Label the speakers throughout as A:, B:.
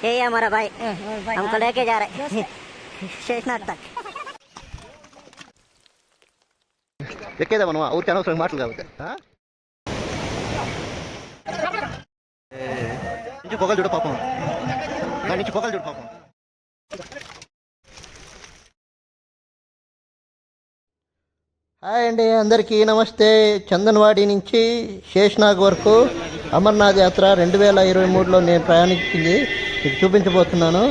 A: ये है हमारा भाई हमको लेके जा रहे हैं शेषनाथ तक
B: ఎక్కేదా మనం ఊరికి అనవసరం మాటలు కాబట్టి ఆ? ఏ, నుంచి పొగలు చూడు పాపం దాని నుంచి పొగలు చూడు పాపం హాయ్ అండి అందరికీ నమస్తే చందన్వాడి నుంచి శేషనాగ్ వరకు అమర్నాథ్ యాత్ర రెండు వేల ఇరవై మూడులో నేను ప్రయాణించింది మీకు చూపించబోతున్నాను.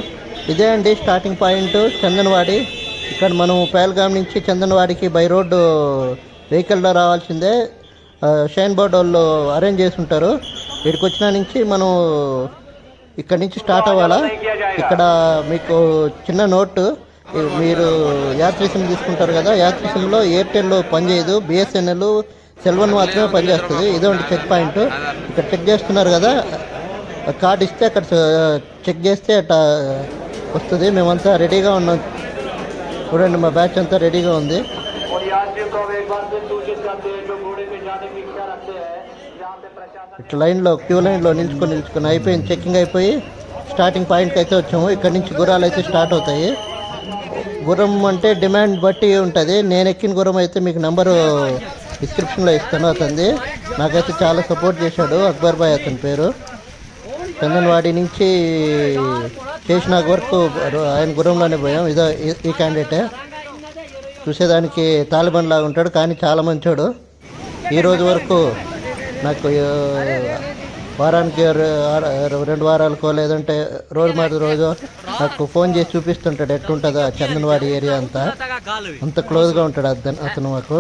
B: ఇదే అండి స్టార్టింగ్ పాయింట్ చందన్వాడి. ఇక్కడ మనం పేల్గాం నుంచి చందన్వాడికి బై రోడ్డు వెహికల్లో రావాల్సిందే. షైన్ బోర్డ్ వాళ్ళు అరేంజ్ చేసి ఉంటారు. ఇక్కడికి వచ్చిన నుంచి మనం ఇక్కడ నుంచి స్టార్ట్ అవ్వాలా? ఇక్కడ మీకు చిన్న నోటు మీరు యాత్రి సిమ్ తీసుకుంటారు కదా యాత్రి సిమ్లో ఎయిర్టెల్ పనిచేయదు. బిఎస్ఎన్ఎల్ సెల్వన్ మాత్రమే పనిచేస్తుంది. ఇదే చెక్ పాయింట్ ఇక్కడ చెక్ చేస్తున్నారు కదా కార్డు ఇస్తే అక్కడ చెక్ చేస్తే అట్లా వస్తుంది. మేమంతా రెడీగా ఉన్నాం. చూడండి మా బ్యాచ్ అంతా రెడీగా ఉంది. ఇట్లా లైన్లో క్యూ లైన్లో నిల్చుకొని నిల్చుకొని అయిపోయింది. చెక్కింగ్ అయిపోయి స్టార్టింగ్ పాయింట్కి అయితే వచ్చాము. ఇక్కడ నుంచి గుర్రాలు అయితే స్టార్ట్ అవుతాయి. గుర్రం అంటే డిమాండ్ బట్టి ఉంటుంది. నేను ఎక్కిన గుర్రం అయితే మీకు నెంబరు డిస్క్రిప్షన్లో ఇస్తాను అతనిది. నాకైతే చాలా సపోర్ట్ చేశాడు. అక్బర్ బాయ్ అతని పేరు. పెందన్వాడి నుంచి చేసినాక వరకు ఆయన గుర్రంలోనే పోయాం. ఇదో ఈ- క్యాండిడేటే చూసేదానికి తాలిబాన్ లాగా ఉంటాడు కానీ చాలా మంచోడు. ఈరోజు వరకు నాకు వారానికి రెండు వారాలకో లేదంటే రోజు మరి రోజు నాకు ఫోన్ చేసి చూపిస్తుంటాడు ఎట్టుంటుందో చందనవాడి ఏరియా అంతా. అంత క్లోజ్గా ఉంటాడు అతను అతను మాకు.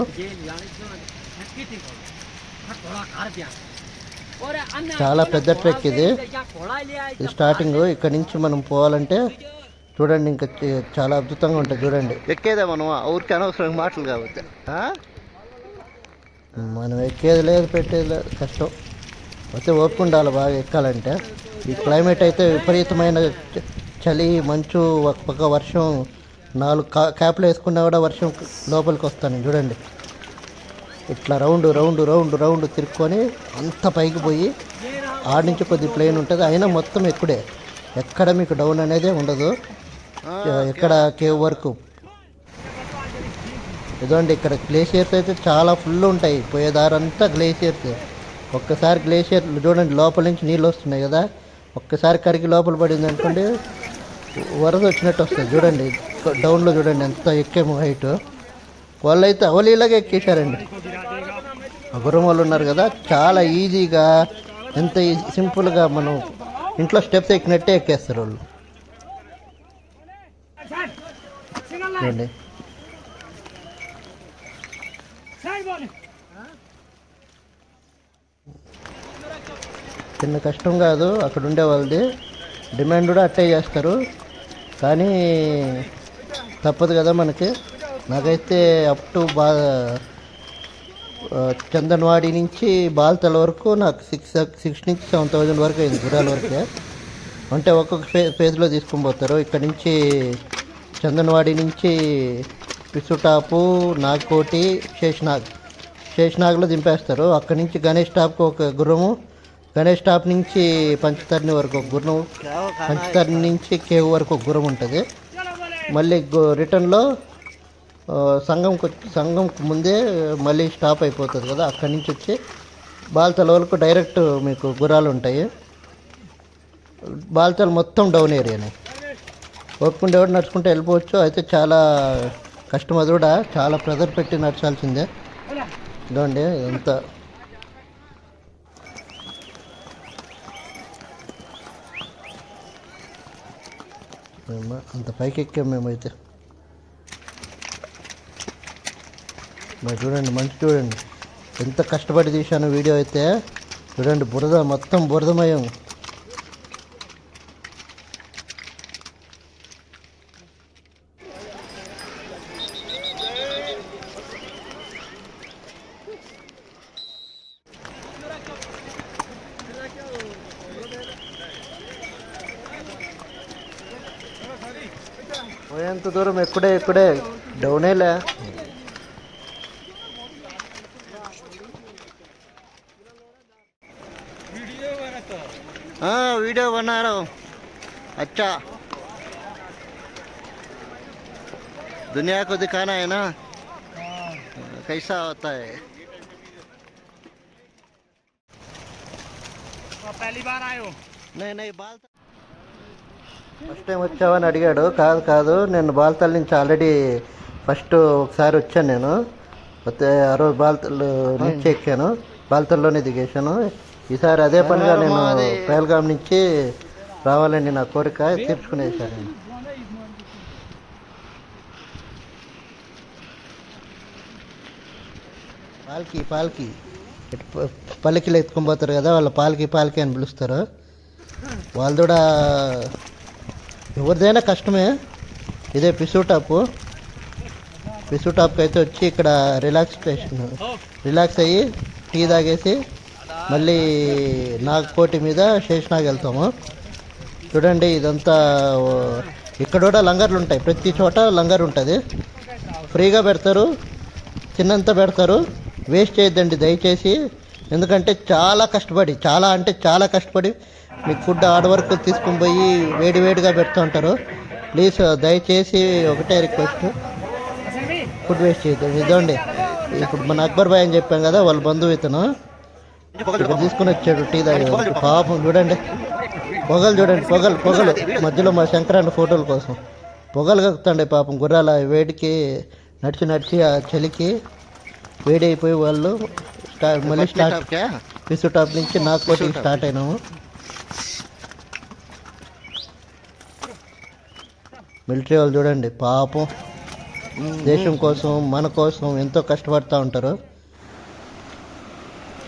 B: చాలా పెద్ద ట్రెక్ ఇది. స్టార్టింగ్ ఇక్కడ నుంచి మనం పోవాలంటే చూడండి ఇంకా చాలా అద్భుతంగా ఉంటుంది చూడండి. ఎక్కేదా మనం? ఊరికి అనవసరం మాటలు కాబట్టి. మనం ఎక్కేది లేదు పెట్టేది లేదు కష్టం. అయితే ఓపిక ఉండాలి బాగా ఎక్కాలంటే. ఈ క్లైమేట్ అయితే విపరీతమైన చలి మంచు ఒక పక్క వర్షం నాలుగు కా క్యాప్లు వేసుకున్నా కూడా వర్షం లోపలికి వస్తాను చూడండి. ఇట్లా రౌండ్ రౌండ్ రౌండ్ రౌండ్ తిరుక్కొని అంత పైకి పోయి ఆడ నుంచి కొద్ది ప్లేన్ ఉంటుంది. అయినా మొత్తం ఎక్కుడే ఎక్కడ మీకు డౌన్ అనేదే ఉండదు. ఎక్కడ కేవ్ వరకు. ఇదండి ఇక్కడ గ్లేషియర్స్ అయితే చాలా ఫుల్ ఉంటాయి. పోయేదారంతా గ్లేషియర్స్ ఒక్కసారి గ్లేషియర్లు చూడండి లోపల నుంచి నీళ్ళు వస్తున్నాయి కదా. ఒక్కసారి కరిగి లోపల పడింది అనుకోండి వరద వచ్చినట్టు వస్తుంది. చూడండి డౌన్లో చూడండి ఎంత ఎక్కేమో హైట్ వాళ్ళైతే అవలీలాగా ఎక్కేశారండి. గుర్రం వాళ్ళు ఉన్నారు కదా చాలా ఈజీగా ఎంత ఈజీ సింపుల్గా మనం ఇంట్లో స్టెప్స్ ఎక్కినట్టే ఎక్కేస్తారు వాళ్ళు. చూడండి చిన్న కష్టం కాదు అక్కడ ఉండే వాళ్ళది. డిమాండ్ కూడా అట్టే చేస్తారు. కానీ తప్పదు కదా మనకి. నాకైతే అప్ టు బా చందన్వాడి నుంచి బాల్తల వరకు నాకు సిక్స్ సిక్స్ నుంచి సెవెన్ థౌజండ్ వరకు అయింది గురాల వరకే. అంటే ఒక్కొక్క ఫే ఫేజ్లో తీసుకొని పోతారు. ఇక్కడ నుంచి చందన్వాడి నుంచి పిసుటాపు నాగ్కోటి శేషనాగ్. శేషనాగ్లో దింపేస్తారు. అక్కడి నుంచి గణేష్ టాప్కి ఒక గుర్రము గణేష్ టాప్ నుంచి పంచతరణి వరకు ఒక గుర్రం పంచతరణి నుంచి కేవ్ వరకు ఒక గుర్రం ఉంటుంది. మళ్ళీ గు- రిటర్న్లో సంఘంకి వచ్చి సంఘంకి ముందే మళ్ళీ స్టాప్ అయిపోతుంది కదా అక్కడి నుంచి వచ్చి బాల్తల వరకు డైరెక్ట్ మీకు గురాలు ఉంటాయి. బాల్తల మొత్తం డౌన్ ఏరియానే. ఎవరి నడుచుకుంటే వెళ్ళిపోవచ్చు అయితే చాలా కష్టం అది కూడా చాలా ప్రెజర్ పెట్టి నడచాల్సిందే. ఇదండి ఎంత. అంత పైకి ఎక్కాం మేమైతే. మరి చూడండి మంచి చూడండి. ఎంత కష్టపడి తీశాను వీడియో అయితే. చూడండి బురద మొత్తం బురదమయం. పోయేంత దూరం ఎక్కడే ఎక్కడే డౌనేలే. వీడియో బన్నారు अच्छा दुनिया को दिखाना है ना कैसा होता है
C: पहली बार आए हो
B: नहीं नहीं బాల్ ఫస్ట్ టైం వచ్చావని అడిగాడు కాదు కాదు నేను బాల్తల్ నుంచి ఆల్రెడీ ఫస్ట్ ఒకసారి వచ్చాను నేను వస్తే ఆ రోజు బాల్తల్ నుంచి ఎక్కాను బాల్తల్లోనే దిగేశాను ఈసారి అదే పనిగా నేను పేల్గాం నుంచి రావాలని నా కోరిక తీర్చుకునేసాను నేను పాల్కి పాల్కి. పల్లకిలో ఎత్తుకొని పోతారు కదా వాళ్ళ పాలకి పాలకి అని పిలుస్తారు. వాళ్ళు కూడా ఎవరిదైనా కష్టమే. ఇదే పిసు టాపు. పిసు టాప్కి అయితే వచ్చి ఇక్కడ రిలాక్సేషన్ రిలాక్స్ అయ్యి టీ తాగేసి మళ్ళీ నాగకోటి మీద శేషనాగ్ వెళ్తాము. చూడండి ఇదంతా ఇక్కడ కూడా లంగర్లు ఉంటాయి. ప్రతి చోట లంగర్ ఉంటుంది. ఫ్రీగా పెడతారు. తిన్నంత పెడతారు. వేస్ట్ చేయొద్దండి దయచేసి. ఎందుకంటే చాలా కష్టపడి చాలా అంటే చాలా కష్టపడి మీకు ఫుడ్ హార్డ్ వర్క్ తీసుకుని పోయి వేడి వేడిగా పెడుతూ ఉంటారు. ప్లీజ్ దయచేసి ఒకటే రిక్వెస్ట్. ఫుడ్ వేస్ట్ చేయొద్దండి. ఇదండి ఇప్పుడు మన అక్బర్ బాయ్ అని చెప్పాం కదా వాళ్ళ బంధువు ఇతను. ఇక్కడ తీసుకుని వచ్చాడు టీ తాగేది పాపం చూడండి. పొగలు చూడండి పొగలు పొగలు. మధ్యలో మా శంకరాన్ని ఫోటోల కోసం. పొగలు కక్కుతాండే పాపం గుర్రాల వేడికి నడిచి నడిచి ఆ చలికి వేడి అయిపోయి వాళ్ళు మళ్ళీ స్టార్ట్ పిసు టాప్ నుంచి నాగకోటికి స్టార్ట్ అయినాము. మిలిటరీ వాళ్ళు చూడండి పాపం. దేశం కోసం మన కోసం ఎంతో కష్టపడుతూ ఉంటారు.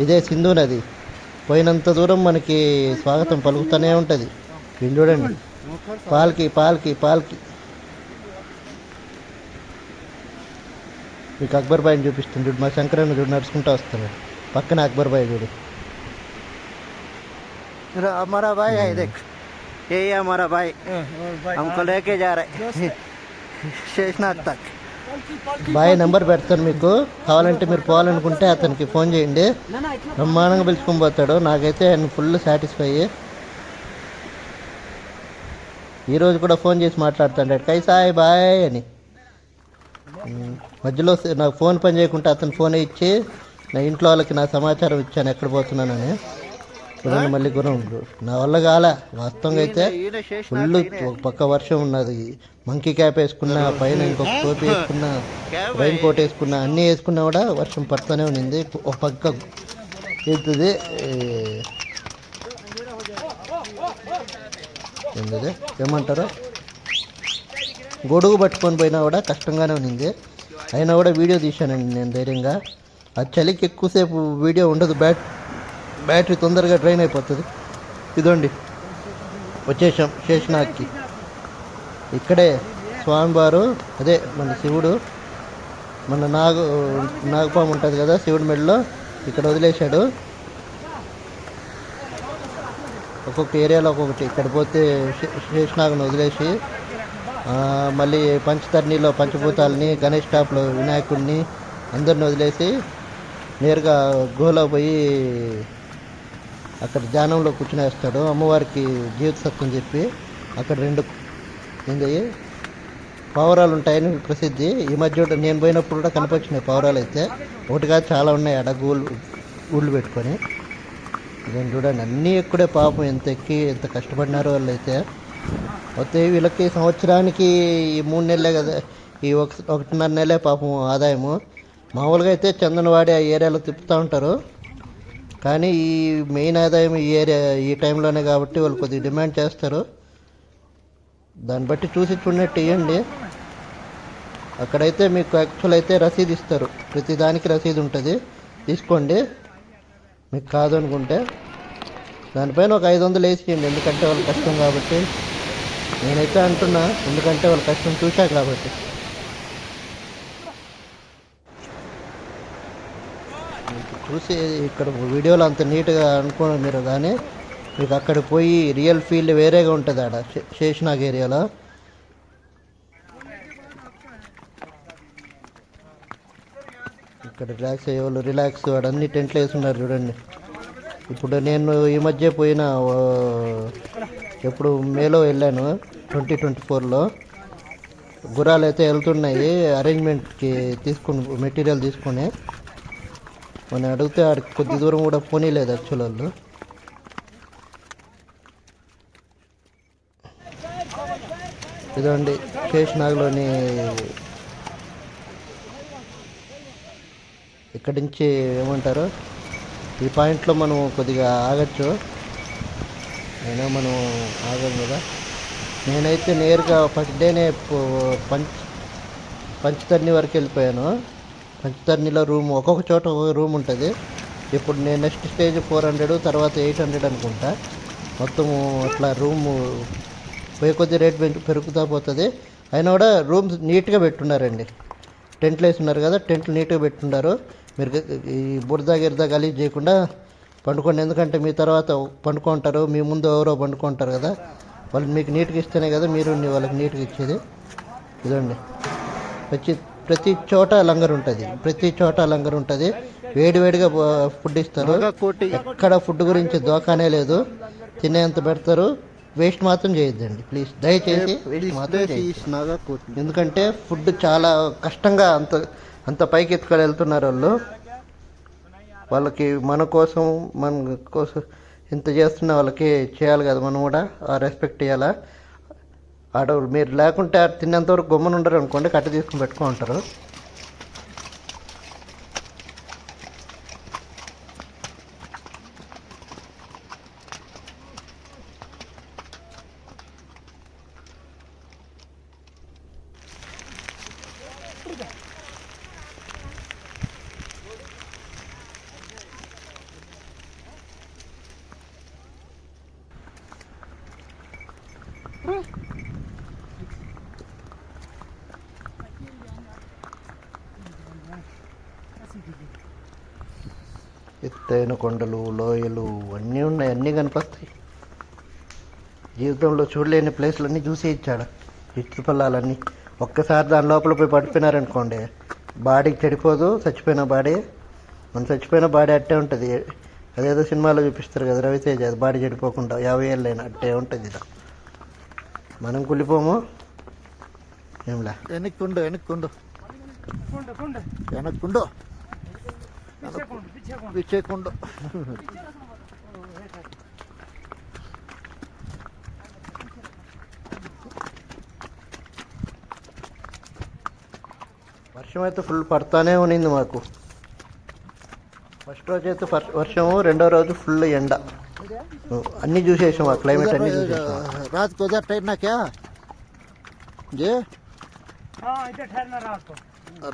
B: ఇదే సింధు నది. పోయినంత దూరం మనకి స్వాగతం పలుకుతూనే ఉంటుంది. విని చూడండి. పాల్కి పాల్కి పాల్కి. మీకు అక్బర్ బాయిని చూపిస్తుంది చూడు. మా శంకరన్న చూడు నడుచుకుంటూ వస్తున్నాడు పక్కన అక్బర్ బాయ్ చూడు. అమరాబాయ్ भाई है देख यही हमारा బాయ్ నెంబర్ పెడతాను మీకు. కావాలంటే మీరు పోవాలనుకుంటే అతనికి ఫోన్ చేయండి. బ్రహ్మాండంగా పిలుచుకొని పోతాడు. నాకైతే ఆయన ఫుల్ సాటిస్ఫై ఈరోజు కూడా ఫోన్ చేసి మాట్లాడుతాడు. కైసాయ్ బాయ్ అని. మధ్యలో నాకు ఫోన్ పని చేయకుండా అతను ఫోన్ ఇచ్చి నా ఇంట్లో వాళ్ళకి నా సమాచారం ఇచ్చాను ఎక్కడ పోతున్నానని. చూడండి మళ్ళీ గురం నా వల్ల కాల. వాస్తవంగా అయితే ఫుల్ ఒక పక్క వర్షం ఉన్నది. మంకీ క్యాప్ వేసుకున్నా పైన ఇంకొక టోపీ వేసుకున్నా రైన్ కోట్ వేసుకున్నా అన్నీ వేసుకున్నా కూడా వర్షం పడుతూనే ఉన్నింది. ఒక పక్క వెళ్తుంది ఏంటది? ఏమంటారు? గొడుగు పట్టుకొని పోయినా కూడా కష్టంగానే ఉన్నింది. అయినా కూడా వీడియో తీశానండి నేను ధైర్యంగా. ఆ చలికి ఎక్కువసేపు వీడియో ఉండదు బ్యాట్. బ్యాటరీ తొందరగా డ్రైన్ అయిపోతుంది. ఇదండి. వచ్చేసాం శేషనాగ్కి ఇక్కడే స్వామివారు అదే మన శివుడు మన నాగు నాగపాము ఉంటుంది కదా శివుడి మెడలో ఇక్కడ వదిలేశాడు. ఒక్కొక్క ఏరియాలో ఒక్కొక్కటి. ఇక్కడ పోతే శే- శేషనాగుని వదిలేసి మళ్ళీ పంచతరణిలో పంచభూతాలని గణేష్ టాప్లో వినాయకుడిని అందరిని వదిలేసి నేరుగా గోలో పోయి అక్కడ ధ్యానంలో కూర్చునేస్తాడు అమ్మవారికి జీవిత సత్యం చెప్పి అక్కడ రెండు ఏంది పావురాలు ఉంటాయని ప్రసిద్ధి. ఈ మధ్య నేను పోయినప్పుడు కూడా కనిపించినాయి పావురాలు అయితే. ఒకటిగా చాలా ఉన్నాయి. అడ గూళ్ళు ఊళ్ళు పెట్టుకొని. ఇదని చూడండి. అన్నీ ఎక్కడే పాపం. ఎంత ఎక్కి ఎంత కష్టపడినారో వాళ్ళు అయితే అయితే వీళ్ళకి సంవత్సరానికి ఈ మూడు నెలలే కదా. ఈ ఒక ఒకటిన్నర నెలలే పాపం ఆదాయము. మామూలుగా అయితే చందనవాడి ఆ ఏరియాలో తిప్పుతూ ఉంటారు. కానీ ఈ మెయిన్ ఆదాయం ఈ ఏరియా ఈ టైంలోనే కాబట్టి వాళ్ళు కొద్దిగా డిమాండ్ చేస్తారు. దాన్ని బట్టి చూసి చూడనట్టు ఇవ్వండి అక్కడైతే మీకు యాక్చువల్ అయితే రసీదు ఇస్తారు. ప్రతి దానికి రసీదు ఉంటుంది. తీసుకోండి. మీకు కాదు అనుకుంటే. దానిపైన ఒక ఐదు వందలు వేసేయండి. ఎందుకంటే వాళ్ళు కష్టం కాబట్టి. నేనైతే అంటున్నా ఎందుకంటే వాళ్ళు కష్టం చూశా కాబట్టి. చూసి ఇక్కడ వీడియోలో అంత నీట్గా అనుకోండి మీరు కానీ మీకు అక్కడ పోయి రియల్ ఫీల్డ్ వేరేగా ఉంటుంది ఆడ శేషనాగ్ ఏరియాలో. ఇక్కడ రిలాక్స్ అయ్యేవాళ్ళు రిలాక్స్ వాడు అన్ని టెంట్లు వేసి ఉన్నారు చూడండి. ఇప్పుడు నేను ఈ మధ్య పోయిన ఎప్పుడు మేలో వెళ్ళాను ట్వంటీ ట్వంటీ ఫోర్లో. గుర్రాలు అయితే వెళ్తున్నాయి అరేంజ్మెంట్కి తీసుకుని మెటీరియల్ తీసుకొని. మనం అడిగితే ఆడికి కొద్ది దూరం కూడా పోనీలేదు యాక్చువల్ వాళ్ళు. ఇదండి శేషనాగ్లోని ఇక్కడి నుంచి ఏమంటారు? ఈ పాయింట్లో మనం కొద్దిగా ఆగచ్చు. అయినా మనం ఆగం కదా. నేనైతే నేరుగా ఫస్ట్ డేనే పో- పంచ్ పంచతర్ని వరకు వెళ్ళిపోయాను. పంచతర్నిలో రూమ్ ఒక్కొక్క చోట ఒక రూమ్ ఉంటుంది. ఇప్పుడు నేను నెక్స్ట్ స్టేజ్ ఫోర్ హండ్రెడ్ తర్వాత ఎయిట్ హండ్రెడ్ అనుకుంటా. మొత్తము అట్లా రూము పోయే కొద్ది రేట్ పెంచు- పెరుగుతూ పోతుంది. అయినా కూడా రూమ్స్ నీట్గా పెట్టున్నారండి. టెంట్లు వేస్తున్నారు కదా టెంట్లు నీట్గా పెట్టున్నారు. మీరు ఈ బురద గిరద గలీజ్ చేయకుండా పండుకోండి. ఎందుకంటే మీ తర్వాత పండుకుంటారు మీ ముందు ఎవరో పండుకుంటారు కదా. వాళ్ళు మీకు నీట్గా ఇస్తేనే కదా మీరు వాళ్ళకి నీట్గా ఇచ్చేది. ఇదండి. వచ్చి ప్రతి చోట లంగర్ ఉంటుంది. ప్రతి చోట లంగర్ ఉంటుంది. వేడివేడిగా ఫుడ్ ఇస్తారు. ఎక్కడ ఫుడ్ గురించి దోకానే లేదు. తినేంత పెడతారు. వేస్ట్ మాత్రం చేయొద్దండి. ప్లీజ్ దయచేసి వేస్ట్ మాత్రం. ఎందుకంటే ఫుడ్ చాలా కష్టంగా అంత అంత పైకి ఎత్తుకొని వెళ్తున్నారు వాళ్ళు. వాళ్ళకి మన కోసం మన కోసం ఇంత చేస్తున్న వాళ్ళకి చేయాలి కదా మనం కూడా. ఆ రెస్పెక్ట్ ఇవ్వాలా ఆడ మీరు లేకుంటే తిన్నంతవరకు తిన్నంత గమ్మున ఉండరు అనుకోండి కట్ట తీసుకుని పెట్టుకుంటారు ఎత్తైన కొండలు లోయలు అన్నీ ఉన్నాయి అన్నీ కనిపిస్తాయి జీవితంలో చూడలేని ప్లేస్లు అన్నీ చూసి ఇచ్చాడు. ఇచ్చు పొలాలన్నీ ఒక్కసారి దాని లోపల పోయి పడిపోయినారనుకోండి బాడీకి చెడిపోదు చచ్చిపోయిన బాడీ మన చచ్చిపోయిన బాడీ అట్టే ఉంటుంది. అదేదో సినిమాలో చూపిస్తారు కదా రవితేజ అది బాడీ చెడిపోకుండా యాభై ఏళ్ళైనా అట్టే ఉంటుంది ఇలా మనం కుళ్ళిపోము. ఏంలా
D: వెనక్కుండు వెనక్కుండు వెనక్కుండు
B: వర్షం అయితే ఫుల్ పడతానే ఉన్నింది మాకు. ఫస్ట్ రోజు అయితే వర్షము రెండో రోజు ఫుల్ ఎండ. అన్ని చూసేసాం ఆ క్లైమేట్ అన్ని చూసేసాం
D: రాదు
E: తోదా జే?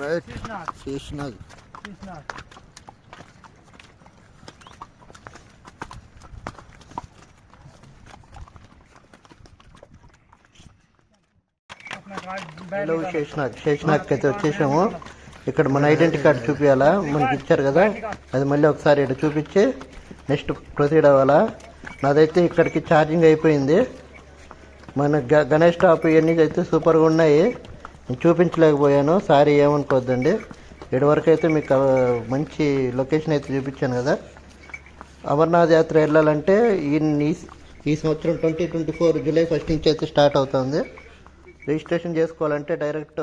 E: రైట్.
B: హలో శేషనాగ్ శేషనాగ్కి అయితే వచ్చేసాము. ఇక్కడ మన ఐడెంటిటీ కార్డు చూపించాలా మనకి ఇచ్చారు కదా. అది మళ్ళీ ఒకసారి ఇక్కడ చూపించి నెక్స్ట్ ప్రొసీడ్ అవ్వాలా? నాదైతే ఇక్కడికి ఛార్జింగ్ అయిపోయింది. మన గ గణేష్ టాప్ ఇవన్నీ అయితే సూపర్గా ఉన్నాయి. నేను చూపించలేకపోయాను. సారీ ఏమనుకోవద్దండి ఇటువరకు వరకు అయితే మీకు మంచి లొకేషన్ అయితే చూపించాను కదా. అమర్నాథ్ యాత్ర వెళ్ళాలంటే ఈ ఈ- ఈ సంవత్సరం twenty twenty four July first నుంచి అయితే స్టార్ట్ అవుతుంది. రిజిస్ట్రేషన్ చేసుకోవాలంటే డైరెక్ట్